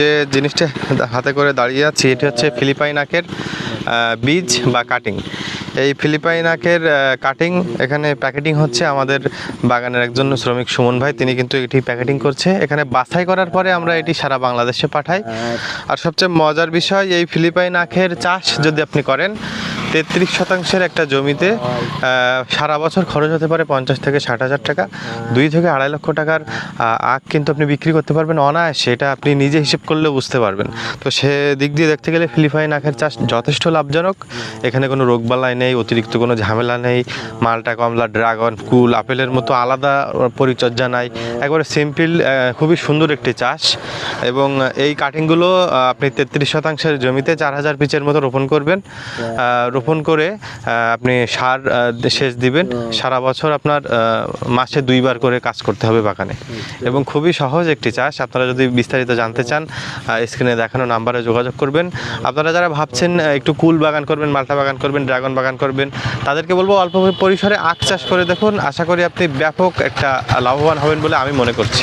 যে জিনিসটা হাতে করে দাঁড়িয়ে আছি, এটি হচ্ছে ফিলিপাইন আখের বীজ বা কাটিং এই ফিলিপাইন আখের কাটিং এখানে প্যাকেটিং হচ্ছে আমাদের বাগানের একজন শ্রমিক সুমন ভাই, তিনি কিন্তু এটি প্যাকেটিং করছে। এখানে বাছাই করার পরে আমরা এটি সারা বাংলাদেশে পাঠাই। আর সবচেয়ে মজার বিষয়, এই ফিলিপাইন আখের চাষ যদি আপনি করেন তেত্রিশ শতাংশের একটা জমিতে সারা বছর খরচ হতে পারে পঞ্চাশ থেকে ষাট হাজার টাকা। দুই থেকে আড়াই লক্ষ টাকার আখ কিন্তু আপনি বিক্রি করতে পারবেন। অনায়াসে এটা আপনি নিজে হিসেব করলেও বুঝতে পারবেন। তো সে দিক দিয়ে দেখতে গেলে ফিলিপাইন আখের চাষ যথেষ্ট লাভজনক। এখানে কোনো রোগবালাই নেই অতিরিক্ত কোনো ঝামেলা নেই। মালটা কমলা ড্রাগন কুল আপেলের মতো আলাদা পরিচর্যা নাই। একবারে সিম্পল খুবই সুন্দর একটি চাষ। এবং এই কাটিংগুলো আপনি তেত্রিশ শতাংশের জমিতে চার হাজার পিচের মতো রোপণ করবেন। রোপণ করে আপনি সার সেচ দিবেন। সারা বছর আপনার মাসে দুইবার করে কাজ করতে হবে বাগানে। এবং খুবই সহজ একটি চাষ। আপনারা যদি বিস্তারিত জানতে চান স্ক্রিনে দেখানো নাম্বারে যোগাযোগ করবেন। আপনারা যারা ভাবছেন একটু কুল বাগান করবেন মালটা বাগান করবেন ড্রাগন বাগান করবেন তাদেরকে বলব অল্প পরিসরে আখ চাষ করে দেখুন। আশা করি আপনি ব্যাপক একটা লাভবান হবেন বলে আমি মনে করছি।